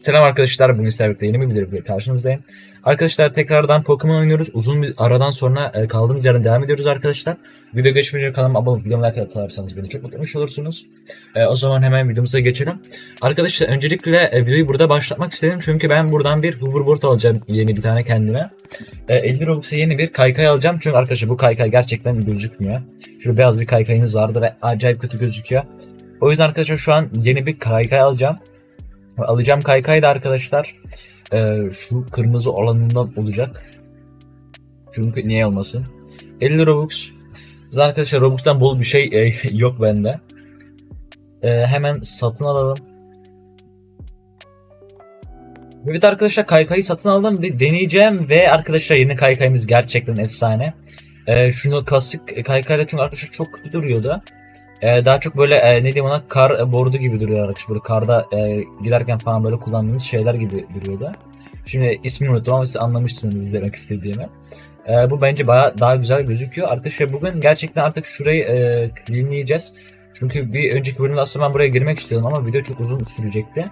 Selam arkadaşlar, bugün sizlerle birlikte yeni bir video ile karşınızdayım. Arkadaşlar tekrardan Pokemon oynuyoruz. Uzun bir aradan sonra e, kaldığımız yerden devam ediyoruz arkadaşlar. Video geçmeden kanalıma abone olup videomu like atarsanız beni çok mutlu etmiş olursunuz. E, o zaman hemen videomuza geçelim. Arkadaşlar öncelikle e, videoyu burada başlatmak istedim. Çünkü ben buradan bir hoverboard alacağım yeni bir tane kendime. E, 50 Robux'a yeni bir kaykay alacağım. Çünkü arkadaşlar bu kaykay gerçekten gözükmüyor. Şöyle beyaz bir kaykayımız vardı ve acayip kötü gözüküyor. O yüzden arkadaşlar şu an yeni bir kaykay alacağım. Alacağım kaykay da arkadaşlar e, şu kırmızı olanından olacak. Çünkü niye olmasın? 50 Robux. Zaten arkadaşlar Robux'tan bol bir şey e, yok bende. E, hemen satın alalım. Evet arkadaşlar kaykayı satın aldım. Bir deneyeceğim ve arkadaşlar yeni kaykayımız gerçekten efsane. E, şunu klasik kaykayla çünkü arkadaşlar çok kötü duruyordu. Ee, daha çok böyle e, ne diyeyim ona kar bordu gibi duruyor arkadaşlar. Böyle karda e, giderken falan böyle kullandığınız şeyler gibi duruyordu. Şimdi ismini unuttum ama siz anlamışsınız demek istediğimi. Ee, bu bence baya daha güzel gözüküyor. Arkadaşlar bugün gerçekten artık şurayı e, cleanleyeceğiz. Çünkü bir önceki bölümde aslında ben buraya girmek istiyordum ama video çok uzun sürecekti.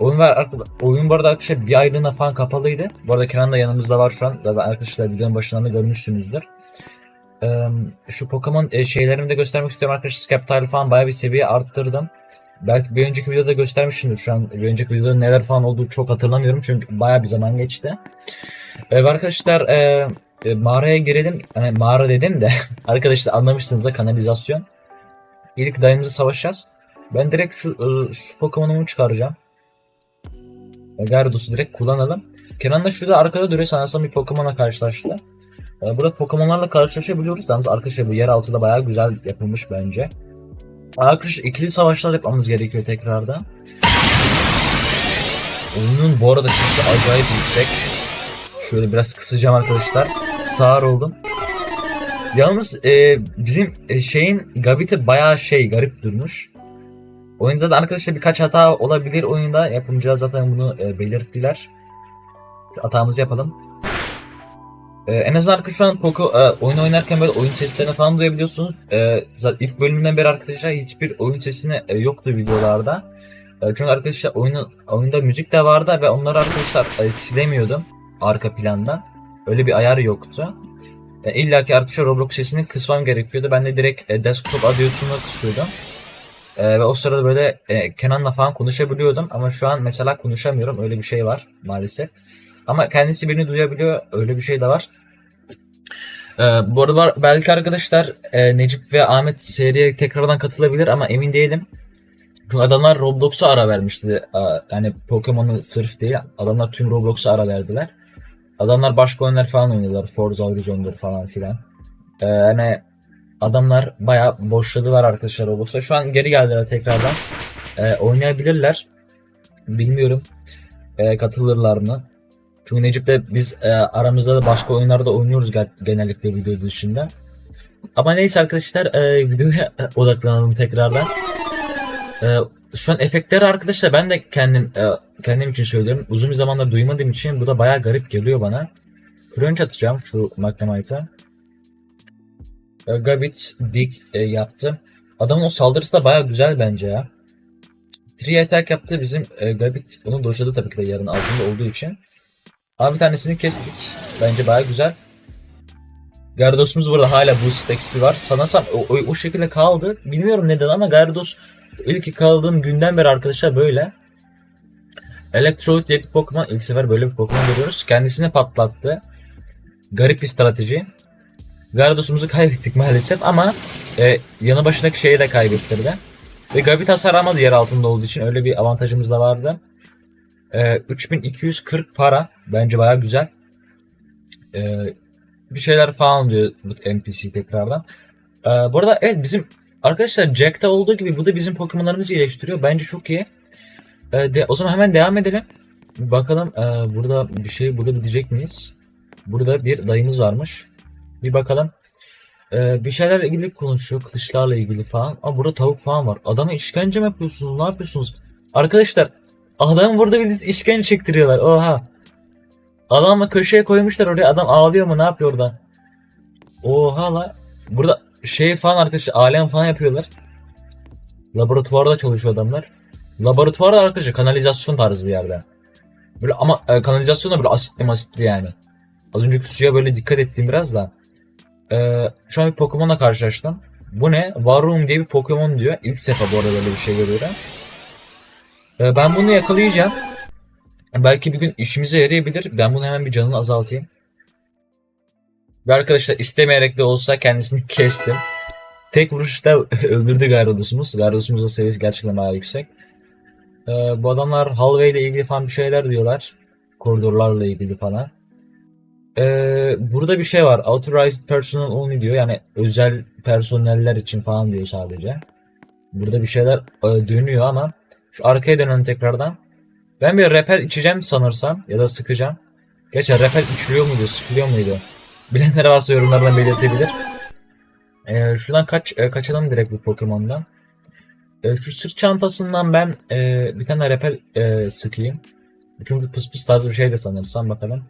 Oyun var oyun bu arada arkadaşlar bir aylığına falan kapalıydı. Bu arada Kenan da yanımızda var şu an. Zaten arkadaşlar videonun başından da görmüşsünüzdür. Şu Pokemon e, şeylerimi de göstermek istiyorum arkadaşlar. Sceptile falan bayağı bir seviye arttırdım. Belki bir önceki videoda göstermişimdir. Şu an bir önceki videoda neler falan olduğu çok hatırlamıyorum. Çünkü bayağı bir zaman geçti. Ee, arkadaşlar e, e, mağaraya girelim. Yani mağara dedim de arkadaşlar anlamışsınız da kanalizasyon. İlk dayımızı savaşacağız. Ben direkt şu, e, şu Pokemon'umu çıkaracağım. Gyarados direkt kullanalım. Kenan da şurada arkada duruyor. Sanırsam bir Pokemon'la karşılaştı. Ee, Burada Pokemon'larla karşılaşabiliyoruz. Yalnız arkadaşlar bu yer altı da bayağı güzel yapılmış bence. Arkadaşlar ikili savaşlar yapmamız gerekiyor tekrardan. Oyunun bu arada sesi acayip yüksek. Şöyle biraz kısacağım arkadaşlar. Sağır oldum. Yalnız e, bizim e, şeyin Gabit'i bayağı şey garip durmuş. Oyunda da arkadaşlar birkaç hata olabilir oyunda. Yapımcılar zaten bunu e, belirttiler. Hatamızı yapalım. Ee, en azından arkadaşlar şu an Poco e, oyun oynarken böyle oyun seslerini falan duyabiliyorsunuz. Ee, zaten ilk bölümünden beri arkadaşlar hiçbir oyun sesini e, yoktu videolarda. E, çünkü arkadaşlar oyunu, oyunda müzik de vardı ve onları arkadaşlar e, silemiyordum arka plandan. Öyle bir ayar yoktu. E, İlla ki arkadaşlar Roblox sesini kısmam gerekiyordu. Ben de direkt e, desktop audiosunu kısıyordum. E, ve o sırada böyle e, Kenan'la falan konuşabiliyordum. Ama şu an mesela konuşamıyorum. Öyle bir şey var maalesef. Ama kendisi beni duyabiliyor. Öyle bir şey de var. Ee, bu arada belki arkadaşlar e, Necip ve Ahmet seriye tekrardan katılabilir ama emin değilim. Çünkü adamlar Roblox'a ara vermişti. Ee, yani Pokemon'u sırf değil. Adamlar tüm Roblox'a ara verdiler. Adamlar başka oyunlar falan oynuyorlar. Forza Horizon'dur falan filan. Ee, yani adamlar bayağı boşladılar arkadaşlar Roblox'a. Şu an geri geldiler tekrardan. Ee, oynayabilirler. Bilmiyorum. Ee, katılırlar mı? Çünkü Necip'le biz e, aramızda da başka oyunlarda oynuyoruz gen- genellikle video dışında. Ama neyse arkadaşlar e, videoya odaklanalım tekrardan. E, şu an efektleri arkadaşlar ben de kendim e, kendim için söylüyorum. Uzun bir zamandır duymadığım için bu da bayağı garip geliyor bana. Crunch atacağım şu Magnemite'a. E, Gabit Dig e, yaptı. Adamın o saldırısı da bayağı güzel bence ya. Tree attack yaptı bizim e, Gabit. Onun doşladı tabii ki de yarın altında olduğu için. Abi bir tanesini kestik. Bence baya güzel. Gyarados burada hala boost XP var. Sanırsam o, o, o şekilde kaldı. Bilmiyorum neden ama Gyarados ilk kaldığım günden beri arkadaşlar böyle. Electrode diye bir Pokemon. ilk sefer böyle bir Pokemon görüyoruz. Kendisini patlattı. Garip bir strateji. Gyarados'umuzu kaybettik maalesef ama e, yanı başındaki şeyi de kaybettirdi. Ve Gabit hasar almadı yer altında olduğu için öyle bir avantajımız da vardı. Ee, 3240 para. Bence baya güzel. Ee, bir şeyler falan diyor bu NPC tekrardan. Ee, bu arada evet bizim arkadaşlar Jack'ta olduğu gibi bu da bizim Pokemon'larımızı iyileştiriyor. Bence çok iyi. Ee, de, o zaman hemen devam edelim. Bakalım ee, burada bir şey bulabilecek miyiz? Burada bir dayımız varmış. Bir bakalım. Ee, bir şeylerle ilgili konuşuyor. Kılıçlarla ilgili falan. Aa burada tavuk falan var. Adama işkence mi yapıyorsunuz? Ne yapıyorsunuz? Arkadaşlar Adam burada bildiğiniz işkence çektiriyorlar. Oha. Adamı köşeye koymuşlar oraya. Adam ağlıyor mu ne yapıyor orada? Oha la. Burada şey falan arkadaşlar alem falan yapıyorlar. Laboratuvarda çalışıyor adamlar. Laboratuvarda arkadaşlar kanalizasyon tarzı bir yerde. Böyle ama e, kanalizasyon da böyle asitli masitli yani. Az önceki suya böyle dikkat ettim biraz da. E, şu an bir Pokemon'la karşılaştım. Bu ne? Varum diye bir Pokemon diyor. İlk sefer bu arada böyle bir şey görüyorum. E, ben bunu yakalayacağım. Belki bir gün işimize yarayabilir. Ben bunu hemen bir canını azaltayım. Ve arkadaşlar istemeyerek de olsa kendisini kestim. Tek vuruşta öldürdü Gyarados. Gyarados seviyesi gerçekten bayağı yüksek. Ee, bu adamlar hallway ile ilgili falan bir şeyler diyorlar. Koridorlarla ilgili falan. Ee, burada bir şey var. Authorized personal only diyor. Yani özel personeller için falan diyor sadece. Burada bir şeyler e, dönüyor ama şu arkaya dönelim tekrardan. Ben bir repel içeceğim sanırsam ya da sıkacağım. Gerçi repel içiliyor muydu, sıkılıyor muydu? Bilenler varsa yorumlardan belirtebilir. Ee, şuradan kaç e, kaçalım direkt bu Pokemon'dan. E, şu sırt çantasından ben e, bir tane repel e, sıkayım. Çünkü pıs pıs tarzı bir şey de sanırsam bakalım.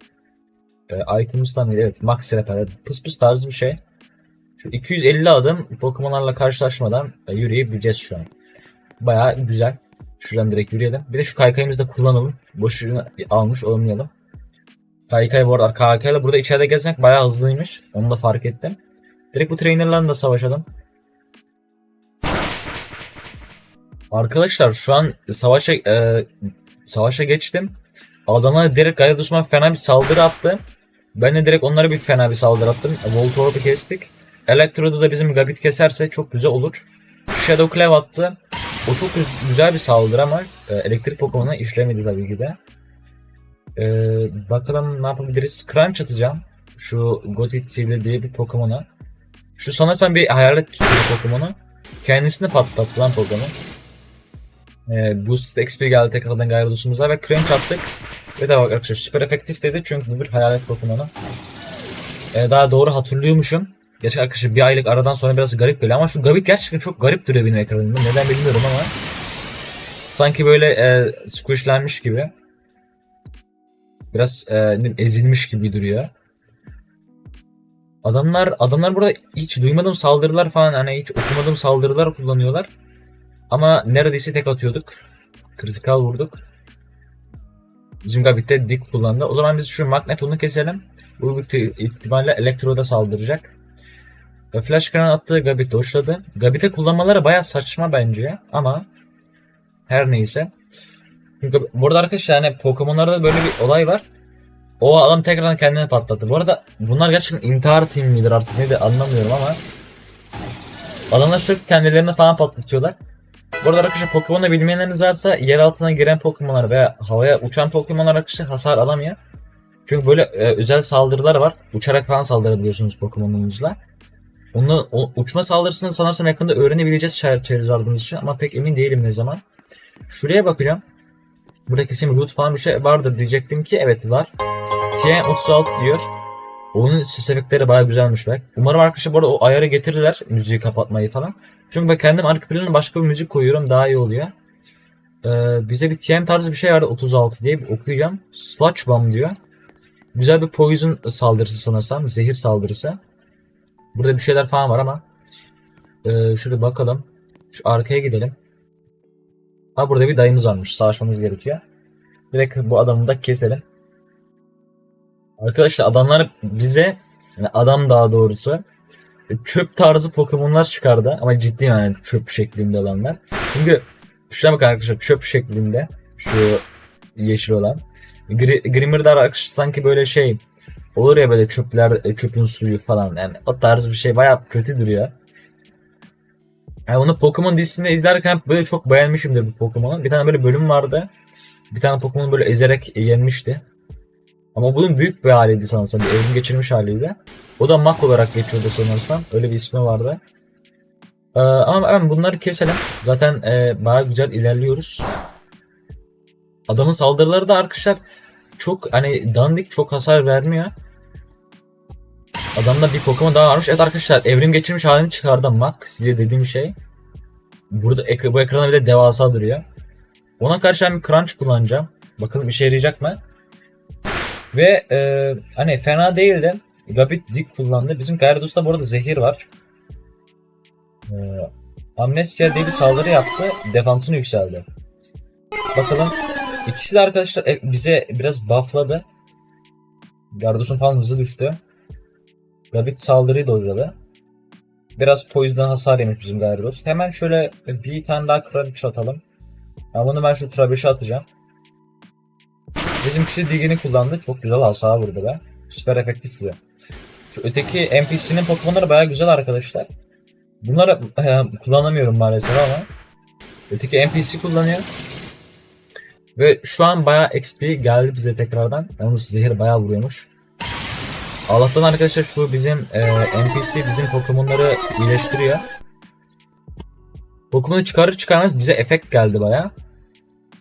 E, items'tan değil evet max repel pıs pıs tarzı bir şey. Şu 250 adım Pokemon'larla karşılaşmadan e, yürüyebileceğiz şu an. Baya güzel. Şuradan direkt yürüyelim. Bir de şu kaykayımızı da kullanalım. Boşuna almış olmayalım. Kaykay bu arada kaykayla burada içeride gezmek bayağı hızlıymış. Onu da fark ettim. Direkt bu trainerlarla da savaşalım. Arkadaşlar şu an savaşa e, savaşa geçtim. Adamlar direkt Gyarados fena bir saldırı attı. Ben de direkt onlara bir fena bir saldırı attım. Voltorb'u kestik. Elektro'da da bizim Gabit keserse çok güzel olur. Shadow Clef attı. O çok güz- güzel bir saldırı ama e, elektrik Pokemon'a işlemedi tabii ki de. E, bakalım ne yapabiliriz. Crunch atacağım. Şu Goditili diye bir Pokemon'a. Şu sanırsam bir hayalet türü Pokemon'u. Kendisini patlattı lan Pokemon. Ee, Boost XP geldi tekrardan Gyaradosu'muza ve Crunch attık. Ve de bak arkadaşlar süper efektif dedi çünkü bu bir hayalet Pokemon'u. Ee, daha doğru hatırlıyormuşum. Gerçekten arkadaşlar bir aylık aradan sonra biraz garip geliyor ama şu Gabit gerçekten çok garip duruyor benim ekranımda. Neden bilmiyorum ama. Sanki böyle e, squishlenmiş gibi. Biraz e, ezilmiş gibi duruyor. Adamlar adamlar burada hiç duymadığım saldırılar falan hani hiç okumadığım saldırılar kullanıyorlar. Ama neredeyse tek atıyorduk. Kritikal vurduk. Bizim Gabit'te dik kullandı. O zaman biz şu Magneton'u keselim. Bu büyük ihtimalle Elektro'da saldıracak. Ve Flash Cannon attığı Gabit doşladı. Gabit'e kullanmaları baya saçma bence ama her neyse. Çünkü burada arkadaşlar hani Pokemon'larda böyle bir olay var. O adam tekrardan kendini patlattı. Bu arada bunlar gerçekten intihar team midir artık ne de anlamıyorum ama adamlar sürekli kendilerini falan patlatıyorlar. Bu arada arkadaşlar Pokemon'da bilmeyenleriniz varsa yer altına giren Pokemon'lar veya havaya uçan Pokemon'lar arkadaşlar hasar alamıyor. Çünkü böyle e, özel saldırılar var. Uçarak falan saldırabiliyorsunuz Pokemon'unuzla. Onu o, uçma saldırısını sanırsam yakında öğrenebileceğiz Charizard'ımız için ama pek emin değilim ne zaman. Şuraya bakacağım. Burada kesin loot falan bir şey vardır diyecektim ki evet var. TM36 diyor. Onun ses efektleri baya güzelmiş bak. Umarım arkadaşlar bu arada o ayarı getirirler müziği kapatmayı falan. Çünkü ben kendim arka planına başka bir müzik koyuyorum daha iyi oluyor. Ee, bize bir TM tarzı bir şey vardı 36 diye bir okuyacağım. Sludge Bomb diyor. Güzel bir poison saldırısı sanırsam. Zehir saldırısı. Burada bir şeyler falan var ama. Ee, şöyle bakalım. Şu arkaya gidelim. Ha burada bir dayımız varmış. Savaşmamız gerekiyor. Direkt bu adamı da keselim. Arkadaşlar adamlar bize yani adam daha doğrusu çöp tarzı Pokemon'lar çıkardı ama ciddi yani çöp şeklinde olanlar. Çünkü şuna bakın arkadaşlar çöp şeklinde şu yeşil olan. Gri, Grimmerdar arkadaşlar sanki böyle şey olur ya böyle çöpler çöpün suyu falan yani o tarz bir şey bayağı kötü duruyor. Yani onu Pokemon dizisinde izlerken böyle çok beğenmişimdir bu Pokemon'u. Bir tane böyle bölüm vardı. Bir tane Pokemon böyle ezerek yenmişti. Ama bunun büyük bir haliydi sanırsam. Bir evrim geçirmiş haliydi. O da Mak olarak geçiyordu sanırsam. Öyle bir ismi vardı. Ee, ama ben bunları keselim. Zaten e, baya güzel ilerliyoruz. Adamın saldırıları da arkadaşlar çok hani dandik çok hasar vermiyor. Adamda bir Pokemon daha varmış. Evet arkadaşlar evrim geçirmiş halini çıkardım Mak. Size dediğim şey. Burada ek bu ekrana bir de devasa duruyor. Ona karşı ben bir Crunch kullanacağım. Bakalım işe yarayacak mı? Ve e, hani fena değildi. Gabit dik kullandı. Bizim Gyarados bu arada zehir var. E, Amnesia diye bir saldırı yaptı. Defansını yükseldi. Bakalım İkisi de arkadaşlar e, bize biraz buffladı. Gardos'un falan hızı düştü. Gabit saldırıyı dojladı. Biraz poison'dan hasar yemiş bizim Gyarados. Hemen şöyle bir tane daha crunch atalım. Ben bunu ben şu Trabish'e atacağım. Bizimkisi Digini kullandı. Çok güzel hasar vurdu be. Süper efektif diyor. Şu öteki NPC'nin Pokemon'ları baya güzel arkadaşlar. Bunları e, kullanamıyorum maalesef ama. Öteki NPC kullanıyor. Ve şu an bayağı XP geldi bize tekrardan. Yalnız zehir bayağı vuruyormuş. Allah'tan arkadaşlar şu bizim e, NPC bizim Pokemon'ları iyileştiriyor. Pokemon'u çıkarır çıkarmaz bize efekt geldi bayağı.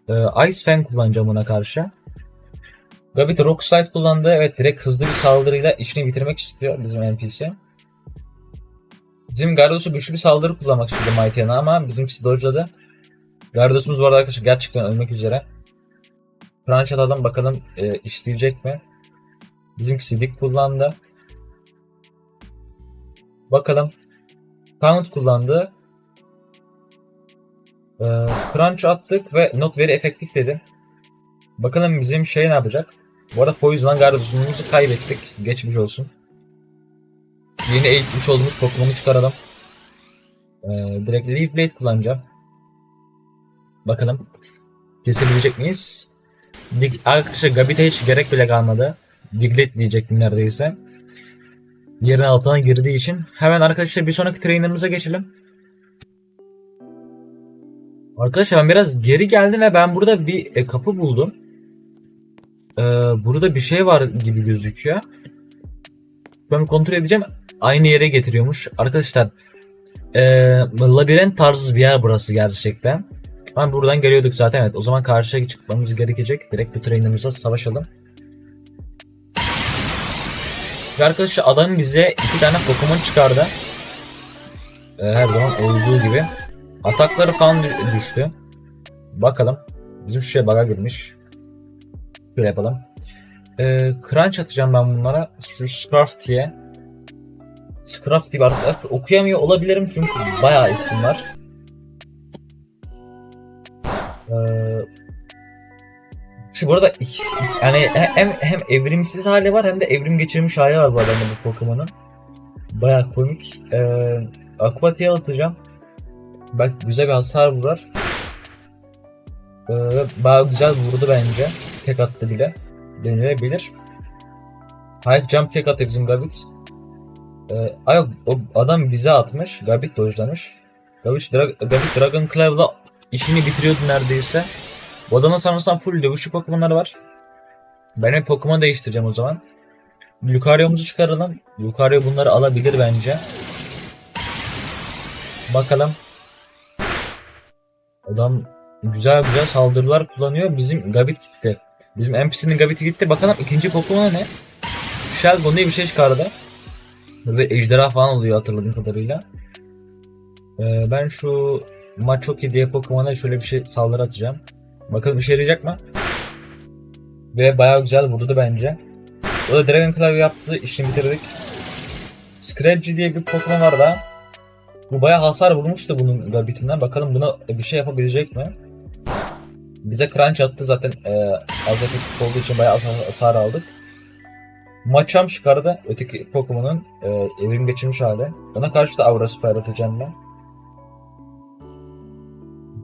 E, Ice Fang kullanacağım buna karşı. Gabit Rock Slide kullandı. Evet direkt hızlı bir saldırıyla işini bitirmek istiyor bizim NPC. Bizim Gardos'u güçlü bir saldırı kullanmak istiyordu Mighty'na ama bizimkisi dodge'ladı. Gardos'umuz var arkadaşlar gerçekten ölmek üzere. Crunch atalım bakalım e, işleyecek mi? Bizimkisi dik kullandı. Bakalım. Count kullandı. E, crunch attık ve not very efektif dedi. Bakalım bizim şey ne yapacak? Bu arada Poison'dan Gardos'umuzu kaybettik. Geçmiş olsun. Yeni eğitmiş olduğumuz Pokemon'u çıkaralım. Ee, direkt Leaf Blade kullanacağım. Bakalım. Kesebilecek miyiz? Dig Arkadaşlar Gabit'e hiç gerek bile kalmadı. Diglett diyecektim neredeyse. Yerin altına girdiği için. Hemen arkadaşlar bir sonraki trainer'ımıza geçelim. Arkadaşlar ben biraz geri geldim ve ben burada bir e, kapı buldum. Ee, burada bir şey var gibi gözüküyor. An kontrol edeceğim. Aynı yere getiriyormuş. Arkadaşlar ee, labirent tarzı bir yer burası gerçekten. Ben buradan geliyorduk zaten evet. O zaman karşıya çıkmamız gerekecek. Direkt bu trainer'ımıza savaşalım. Ve arkadaşlar adam bize iki tane Pokemon çıkardı. Ee, her zaman olduğu gibi. Atakları falan dü- düştü. Bakalım. Bizim şu şey bug'a girmiş. Şöyle yapalım. Ee, crunch atacağım ben bunlara. Şu Scruff diye. Scruff diye artık okuyamıyor olabilirim çünkü bayağı isim var. Şimdi burada ikisi, yani hem hem evrimsiz hali var hem de evrim geçirmiş hali var bu adamda bu Pokemon'un. Bayağı komik. Ee, Aquatia'ya atacağım. Bak güzel bir hasar vurar. Ee, bayağı güzel vurdu bence. Tek attı bile. Denilebilir. Hayır jump kick attı bizim Gabit. Ee, ay, o adam bize atmış. Gabit dojlamış. Gabit, Dra Gabit Dragon Claw'la işini bitiriyordu neredeyse. Adamın sanırsam full dövüşçü Pokemon'ları var. Ben bir Pokemon değiştireceğim o zaman. Lucario'muzu çıkaralım. Lucario bunları alabilir bence. Bakalım. Adam güzel güzel saldırılar kullanıyor. Bizim Gabit gitti. Bizim NPC'nin Gabit'i gitti. Bakalım ikinci Pokemon ne? Shelgon diye bir şey çıkardı. Ve ejderha falan oluyor hatırladığım kadarıyla. Ee, ben şu Machoki diye Pokemon'a şöyle bir şey saldırı atacağım. Bakalım işe yarayacak mı? Ve bayağı güzel vurdu bence. O da Dragon Claw yaptı. işini bitirdik. Scraggy diye bir Pokemon var da. Bu bayağı hasar vurmuştu bunun Gabit'inden. Bakalım buna bir şey yapabilecek mi? Bize crunch attı zaten e, az efektif olduğu için bayağı hasar aldık. Machamp çıkardı. Öteki Pokemon'un e, evrim geçirmiş hali. Ona karşı da Aura Spire atacağım ben.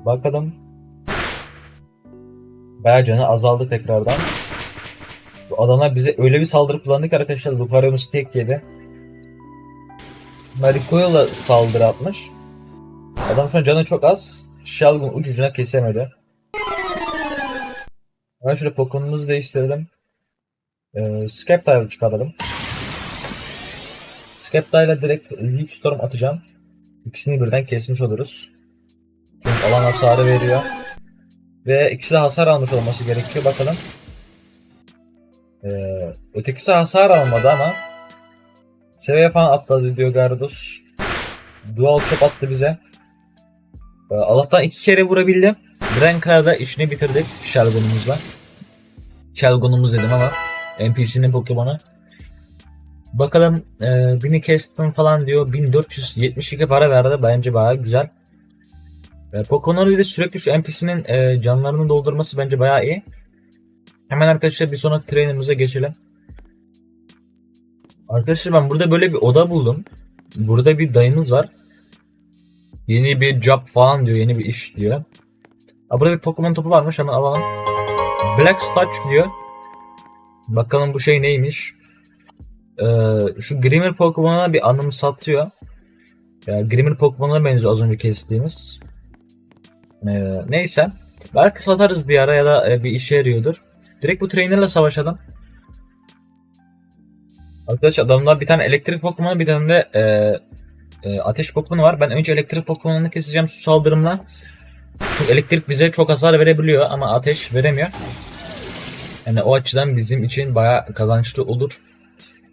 Bakalım. Bayağı canı azaldı tekrardan. Bu adamlar bize öyle bir saldırı kullandı ki arkadaşlar Lucario'muz tek yedi. Marico'yla saldırı atmış. Adam şu an canı çok az. Shelgon ucucuna kesemedi. Ben şöyle Pokemon'umuzu değiştirdim. Ee, Sceptile'ı çıkaralım. Sceptile'a direkt Leaf Storm atacağım. İkisini birden kesmiş oluruz. Çünkü alan hasarı veriyor. Ve ikisi de hasar almış olması gerekiyor. Bakalım. Ee, ötekisi hasar almadı ama seviye falan atladı diyor Gardos. Dual chop attı bize. Ee, Allah'tan iki kere vurabildim. Drenkar'da işini bitirdik Shelgon'umuzla. Shelgon'umuz dedim ama NPC'nin Pokemon'u. Bakalım e, bini kestim falan diyor. 1472 para verdi. Bence bayağı güzel. E, bir de sürekli şu NPC'nin e, canlarını doldurması bence bayağı iyi. Hemen arkadaşlar bir sonraki trainerimize geçelim. Arkadaşlar ben burada böyle bir oda buldum. Burada bir dayımız var. Yeni bir job falan diyor, yeni bir iş diyor. Aa, burada bir Pokemon topu varmış hemen alalım. Black Sludge diyor. Bakalım bu şey neymiş. Ee, şu Grimmer Pokemon'a bir anımsatıyor. Yani Grimmer Pokemon'a benziyor az önce kestiğimiz. Ee, neyse. Belki satarız bir ara ya da e, bir işe yarıyordur. Direkt bu trainerla savaşalım. Arkadaş adamlar bir tane elektrik Pokemon bir tane de e, e, ateş Pokemon var. Ben önce elektrik Pokemon'unu keseceğim su saldırımla. Çünkü elektrik bize çok hasar verebiliyor ama ateş veremiyor. Yani o açıdan bizim için bayağı kazançlı olur.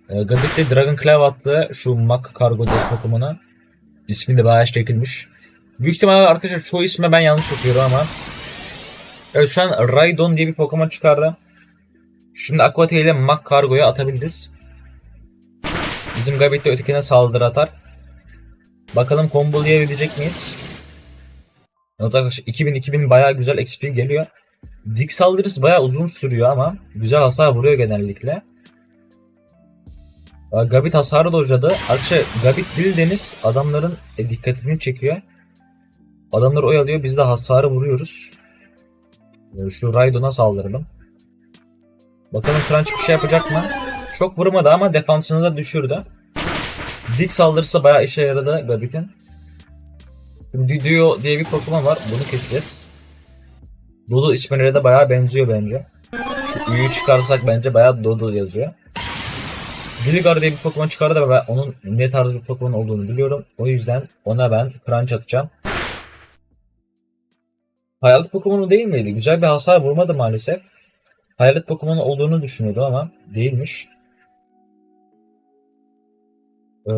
E, Gambit de Dragon Claw attı şu Mak Kargo diye Pokemon'a. İsmi de bayağı çekilmiş. Büyük ihtimalle arkadaşlar çoğu isme ben yanlış okuyorum ama. Evet şu an Raidon diye bir Pokemon çıkardı. Şimdi Aqua Tail ile Mak Kargo'ya atabiliriz. Bizim Gambit de ötekine saldırı atar. Bakalım kombolayabilecek miyiz? Yalnız arkadaşlar 2000-2000 bayağı güzel XP geliyor. Dik saldırısı bayağı uzun sürüyor ama güzel hasar vuruyor genellikle. Gabit hasarı dojladı. Arkadaşlar Gabit bildiğiniz adamların e, dikkatini çekiyor. Adamlar oyalıyor biz de hasarı vuruyoruz. Ee, Şu Raidon'a saldıralım. Bakalım Crunch bir şey yapacak mı? Çok vurmadı ama defansını da düşürdü. Dik saldırısı bayağı işe yaradı Gabit'in. Şimdi diye bir Pokemon var. Bunu keseceğiz. Dodo ismine de bayağı benziyor bence. Şu Ü'yü çıkarsak bence bayağı Dodo yazıyor. Gligar diye bir Pokemon çıkardı ve onun ne tarz bir Pokemon olduğunu biliyorum. O yüzden ona ben Crunch atacağım. Hayalet Pokemon'u değil miydi? Güzel bir hasar vurmadı maalesef. Hayalet Pokemon olduğunu düşünüyordu ama değilmiş. Ee,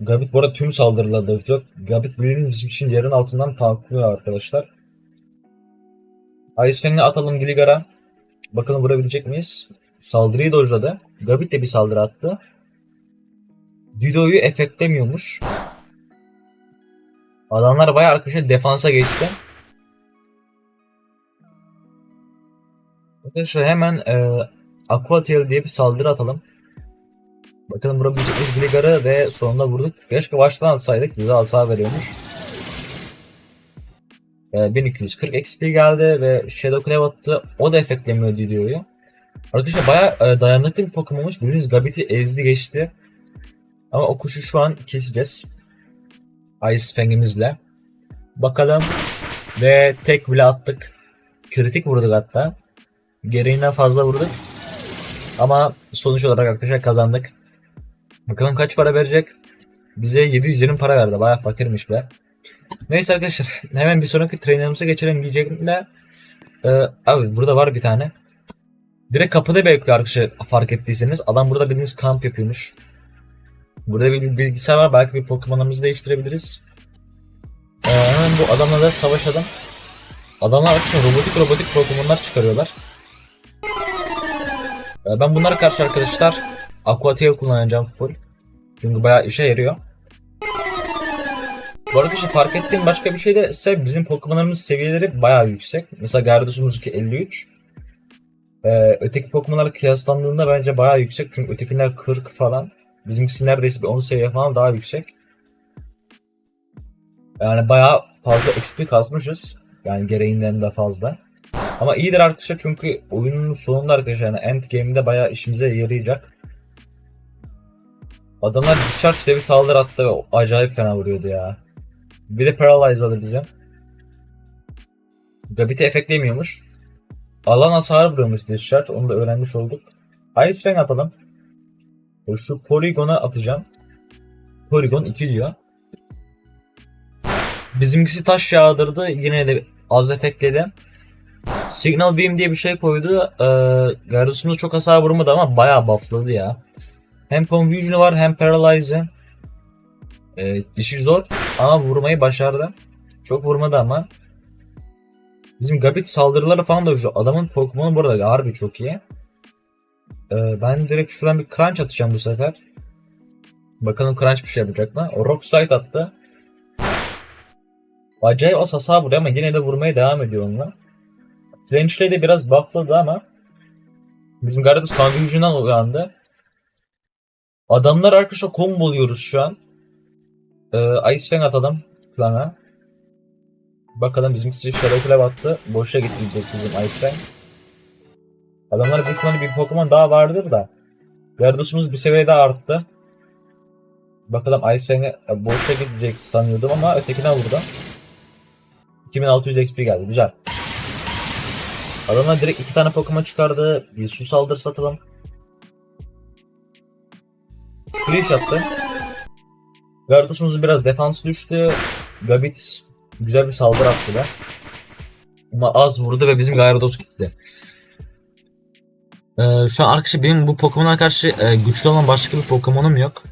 Gabit bu arada tüm saldırılarda dövecek. Gabit bildiğiniz bizim için yerin altından tanklıyor arkadaşlar. Ice Fang'i atalım Gligar'a. Bakalım vurabilecek miyiz? Saldırıyı dojladı. Gabit de bir saldırı attı. Dido'yu efektlemiyormuş. Adamlar bayağı arkadaşlar defansa geçti. Arkadaşlar hemen e, Aqua Tail diye bir saldırı atalım. Bakalım vurabilecek miyiz Gligar'ı ve sonunda vurduk. Keşke baştan atsaydık bize hasar veriyormuş. E, 1240 XP geldi ve Shadow Clef attı. O da efektlemiyor Dido'yu. Arkadaşlar bayağı e, dayanıklı bir Pokemon'muş. Bildiğiniz Gabit'i ezdi geçti. Ama o kuşu şu an keseceğiz. Ice Fang'imizle. Bakalım. Ve tek bile attık. Kritik vurduk hatta. Gereğinden fazla vurduk. Ama sonuç olarak arkadaşlar kazandık. Bakalım kaç para verecek. Bize 720 para verdi. Bayağı fakirmiş be. Neyse arkadaşlar hemen bir sonraki trainerimize geçelim diyecektim de. Ee, abi burada var bir tane. Direkt kapıda bekliyor arkadaşlar fark ettiyseniz. Adam burada bildiğiniz kamp yapıyormuş. Burada bir bilgisayar var. Belki bir Pokemon'ımızı değiştirebiliriz. Ee, hemen bu adamla da savaşalım. Adamlar arkadaşlar robotik robotik Pokemon'lar çıkarıyorlar. Ee, ben bunlara karşı arkadaşlar Aqua Tail kullanacağım full. Çünkü bayağı işe yarıyor. Bu arada işte fark ettiğim başka bir şey de ise bizim Pokemon'larımız seviyeleri bayağı yüksek. Mesela Gyarados 53. Ee, öteki Pokemon'larla kıyaslandığında bence bayağı yüksek. Çünkü ötekiler 40 falan. Bizimkisi neredeyse bir 10 seviye falan daha yüksek. Yani bayağı fazla XP kasmışız. Yani gereğinden de fazla. Ama iyidir arkadaşlar çünkü oyunun sonunda arkadaşlar yani end game'de bayağı işimize yarayacak. Adamlar discharge bir saldırı attı ve acayip fena vuruyordu ya. Bir de paralyze'ladı bizi. Gabit'i efektlemiyormuş. Alan hasarı vuruyormuş discharge onu da öğrenmiş olduk. Ice Fang atalım. Şu Polygon'a atacağım. Polygon 2 diyor. Bizimkisi taş yağdırdı. Yine de az efektledi. Signal Beam diye bir şey koydu. Ee, Gyarados çok hasar vurmadı ama bayağı buffladı ya. Hem Confusion'u var hem Paralyze'ı. Ee, işi zor ama vurmayı başardı. Çok vurmadı ama. Bizim Gabit saldırıları falan da şu adamın Pokemon'u bu arada harbi çok iyi. Ee, ben direkt şuradan bir Crunch atacağım bu sefer. Bakalım Crunch bir şey yapacak mı? O Rock Slide attı. acayip az hasar vuruyor ama yine de vurmaya devam ediyor onunla. Flinch'le de biraz buffladı ama bizim Gyarados kan gücünden uyandı. Adamlar arkadaşlar komboluyoruz şu an. Ee, Ice Fang atalım plana. Bakalım bizimkisi Shadow Claw attı. Boşa gitti bizim Ice Fang. Adamlar büyük ihtimalle bir Pokemon daha vardır da. Gyarados bir seviye daha arttı. Bakalım Ice Fang'e boşa gidecek sanıyordum ama ötekine vurdu. 2600 XP geldi. Güzel. Adamlar direkt iki tane Pokemon çıkardı. Bir su saldırısı atalım. Splash attı. Gardos'umuzun biraz defans düştü. Gabit güzel bir saldırı attı da. Ama az vurdu ve bizim Gyarados gitti. Ee, şu an arkadaşlar benim bu Pokemon'a karşı e, güçlü olan başka bir Pokemon'um yok.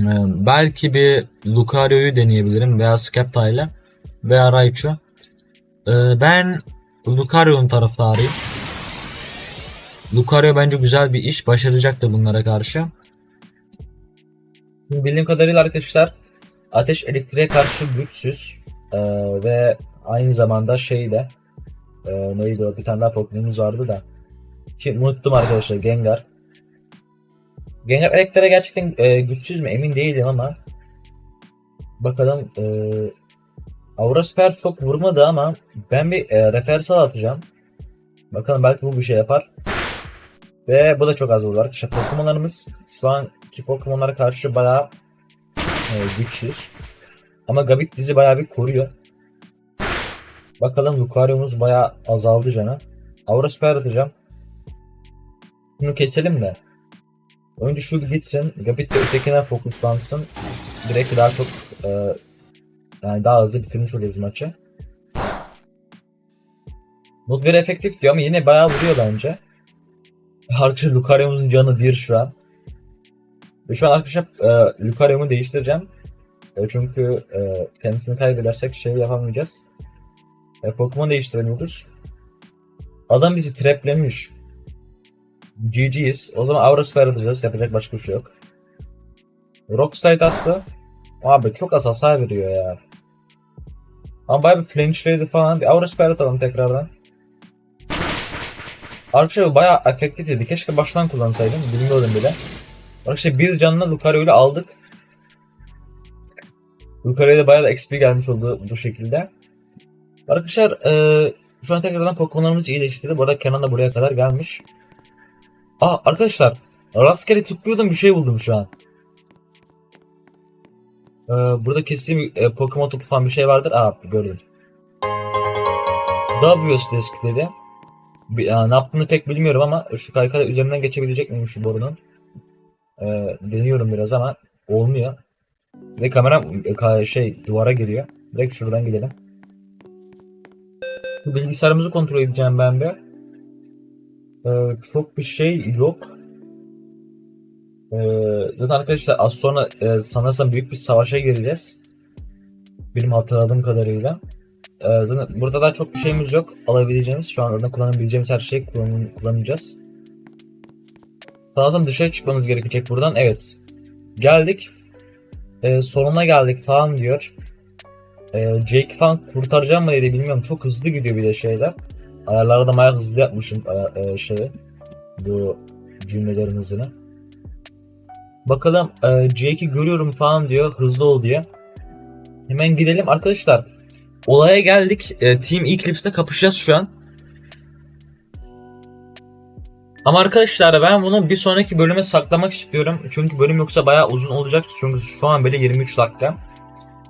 Ee, belki bir Lucario'yu deneyebilirim veya Sceptile'ı veya Raichu. Ee, ben Lucario'nun taraftarıyım. Lucario bence güzel bir iş. Başaracak da bunlara karşı. Şimdi bildiğim kadarıyla arkadaşlar ateş elektriğe karşı güçsüz. Ee, ve aynı zamanda şey de e, neydi o bir tane daha Pokemon'umuz vardı da. Ki unuttum arkadaşlar Gengar. Gengar elektriğe gerçekten e, güçsüz mü emin değilim ama bakalım e, Aura Spare çok vurmadı ama ben bir e, refersal atacağım. Bakalım belki bu bir şey yapar. Ve bu da çok az vurdu İşte Pokemon'larımız şu anki Pokemon'lara karşı bayağı e, güçsüz. Ama Gabit bizi bayağı bir koruyor. Bakalım Lucario'muz bayağı azaldı canı. Aura Spare atacağım. Bunu keselim de. Önce şu gitsin. Gabit de ötekine fokuslansın. Direkt daha çok e, yani daha hızlı bitirmiş oluruz maçı. Mudberry efektif diyor ama yine bayağı vuruyor bence. Arkadaşlar Lucario'muzun canı 1 şu an. Ve şu an arkadaşlar e, Lucario'mu değiştireceğim. E, çünkü e, kendisini kaybedersek şey yapamayacağız. E, Pokemon değiştiremiyoruz. Adam bizi traplemiş. GG'yiz. O zaman Aura Sphere atacağız. Yapacak başka bir şey yok. Rock Slide attı. Abi çok az hasar veriyor ya. Ama bayağı bir flinchledi falan. Bir Aura Sphere atalım tekrardan. Arkadaşlar bayağı efektif. Keşke baştan kullansaydım. Bilmiyordum bile. Arkadaşlar bir canlı Lucario ile aldık. Lucario'ya da bayağı da XP gelmiş oldu bu şekilde. Arkadaşlar e, şu an tekrardan Pokemon'larımız iyileştirdi. Bu arada Kenan da buraya kadar gelmiş. Aa arkadaşlar rastgele tıklıyordum bir şey buldum şu an. Ee, burada kesin e, Pokemon topu falan bir şey vardır. Aa gördüm. W's Disk dedi. Bir, ne yaptığını pek bilmiyorum ama şu kaykayla üzerinden geçebilecek miyim şu borunun? Ee, deniyorum biraz ama olmuyor. Ve kamera e, şey duvara giriyor. Direkt şuradan gidelim. Bilgisayarımızı kontrol edeceğim ben bir. Ee, çok bir şey yok. Ee, zaten arkadaşlar az sonra e, sanırsam büyük bir savaşa gireceğiz. Benim hatırladığım kadarıyla. Ee, zaten burada daha çok bir şeyimiz yok alabileceğimiz. Şu anda kullanabileceğimiz her şeyi kullan kullanacağız. Sanırsam dışarı çıkmamız gerekecek buradan. Evet. Geldik. Ee, sonuna geldik falan diyor. Ee, Jake falan kurtaracağım mı dedi bilmiyorum. Çok hızlı gidiyor bir de şeyler. Ayarları da bayağı hızlı yapmışım e, şeyi. Bu cümlelerin hızını. Bakalım e, Jake'i görüyorum falan diyor. Hızlı ol diye. Hemen gidelim arkadaşlar. Olaya geldik. E, Team Eclipse'de kapışacağız şu an. Ama arkadaşlar ben bunu bir sonraki bölüme saklamak istiyorum. Çünkü bölüm yoksa bayağı uzun olacak. Çünkü şu an böyle 23 dakika.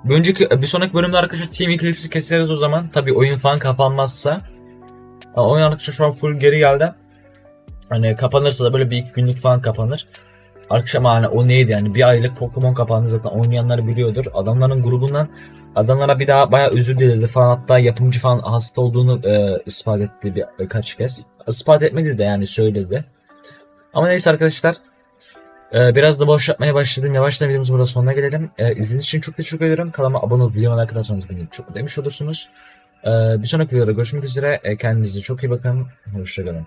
Bir önceki bir sonraki bölümde arkadaşlar Team Eclipse'i keseriz o zaman. Tabi oyun falan kapanmazsa. Oyun arkadaşlar şu an full geri geldi. Hani kapanırsa da böyle bir iki günlük falan kapanır. Arkadaşlar hani o neydi yani bir aylık Pokemon kapandı zaten oynayanlar biliyordur. Adamların grubundan adamlara bir daha bayağı özür diledi falan hatta yapımcı falan hasta olduğunu e, ispat etti bir, birkaç kez. Ispat etmedi de yani söyledi. Ama neyse arkadaşlar. E, biraz da boş başladım. Yavaştan videomuzun burada sonuna gelelim. E, izlediğiniz için çok teşekkür ederim. Kanalıma abone olup videoma like atarsanız beni çok mutlu olursunuz. E, bir sonraki videoda görüşmek üzere. E, kendinize çok iyi bakın. Hoşçakalın.